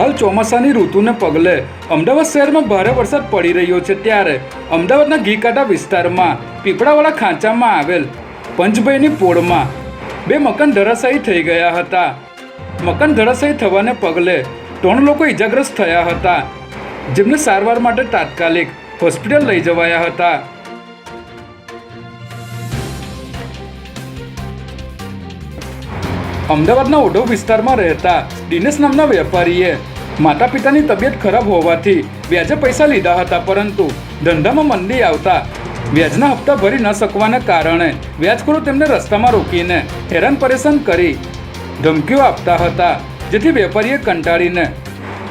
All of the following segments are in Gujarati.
ચોમાસાની ઋતુને પગલે અમદાવાદ શહેરમાં ભારે વરસાદ પડી રહ્યો છે ત્યારે અમદાવાદના ઘીકાંટા વિસ્તારમાં પીપળાવાળા ખાંચામાં આવેલ પંચભાઈની પોળમાં બે મકાન ધરાશાયી થઈ ગયા હતા. મકાન ધરાશાયી થવાને પગલે ત્રણ લોકો ઇજાગ્રસ્ત થયા હતા. જેમને સારવાર માટે તાત્કાલિક હોસ્પિટલ લઈ જવાયા હતા. અમદાવાદના ઓઢવ વિસ્તારમાં રહેતા દિનેશ નામના વેપારીએ માતા પિતાની તબિયત ખરાબ હોવાથી વ્યાજે પૈસા લીધા હતા, પરંતુ ધંધામાં મંદી આવતા વ્યાજના હપ્તા ભરી ન શકવાના કારણે વ્યાજખોરો તેમને રસ્તામાં રોકીને હેરાન પરેશાન કરી ધમકીઓ આપતા હતા, જેથી વેપારીએ કંટાળીને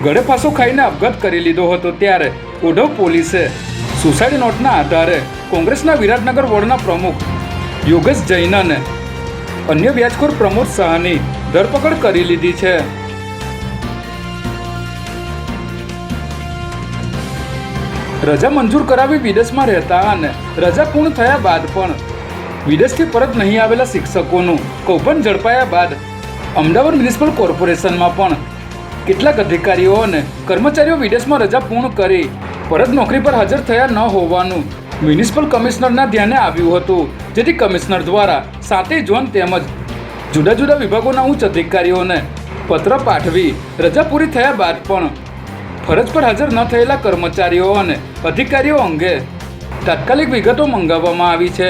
ગળે ફાંસો ખાઈને આપઘાત કરી લીધો હતો. ત્યારે ઓઢવ પોલીસે સુસાઇડ નોટના આધારે કોંગ્રેસના વિરાટનગર વોર્ડના પ્રમુખ યોગેશ જૈનને અન્ય વ્યાજખોર પ્રમોદ શાહની ધરપકડ કરી લીધી છે. રજા મંજૂર કરાવી વિદેશમાં રહેતા અને રજા પૂર્ણ થયા બાદ પણ વિદેશથી પરત નહીં આવેલા શિક્ષકોનું કૌભાંડ ઝડપાયા બાદ અમદાવાદ મ્યુનિસિપલ કોર્પોરેશનમાં પણ કેટલાક અધિકારીઓ અને કર્મચારીઓ વિદેશમાં રજા પૂર્ણ કરી પરત નોકરી પર હાજર થયા ન હોવાનું મ્યુનિસિપલ કમિશનરના ધ્યાને આવ્યું હતું, જેથી કમિશનર દ્વારા સાતેય ઝોન તેમજ જુદા જુદા વિભાગોના ઉચ્ચ અધિકારીઓને પત્ર પાઠવી રજા પૂરી થયા બાદ પણ ફરજ પર હાજર ન થયેલા કર્મચારીઓ અને અધિકારીઓ અંગે તાત્કાલિક વિગતો મંગાવવામાં આવી છે.